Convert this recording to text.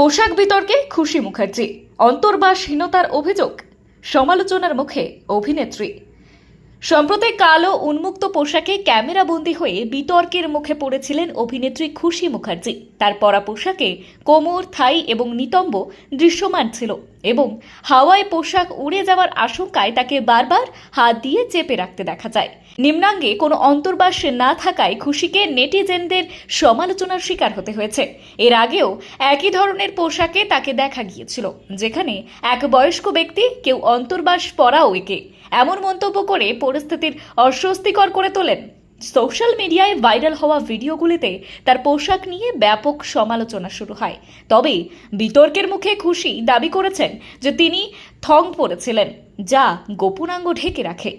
পোশাক বিতর্কে খুশি মুখার্জি। অন্তর্বাসহীনতার অভিযোগ। সমালোচনার মুখে অভিনেত্রী। সম্প্রতি কালো উন্মুক্ত পোশাকে ক্যামেরাবন্দি হয়ে বিতর্কের মুখে পড়েছিলেন অভিনেত্রী খুশি মুখার্জি। তার পরা পোশাকে কোমর, থাই এবং নিতম্ব দৃশ্যমান ছিল এবং হাওয়ায় পোশাক উড়ে যাওয়ার আশঙ্কায় তাকে বারবার হাত দিয়ে চেপে রাখতে দেখা যায়। নিম্নাঙ্গে কোনো অন্তর্বাস না থাকায় খুশিকে নেটিজেনদের সমালোচনার শিকার হতে হয়েছে। এর আগেও একই ধরনের পোশাকে তাকে দেখা গিয়েছিল, যেখানে এক বয়স্ক ব্যক্তি কেউ অন্তর্বাস পরাও একে। এমন মন্তব্য করে পরিস্থিতির অস্বস্তিকর করে তোলেন। সোশ্যাল মিডিয়ায় ভাইরাল হওয়া ভিডিওগুলিতে তার পোশাক নিয়ে ব্যাপক সমালোচনা শুরু হয়। তবে বিতর্কের মুখে খুশি দাবি করেছেন যে তিনি থং পরেছিলেন, যা গোপনাঙ্গ ঢেকে রাখে।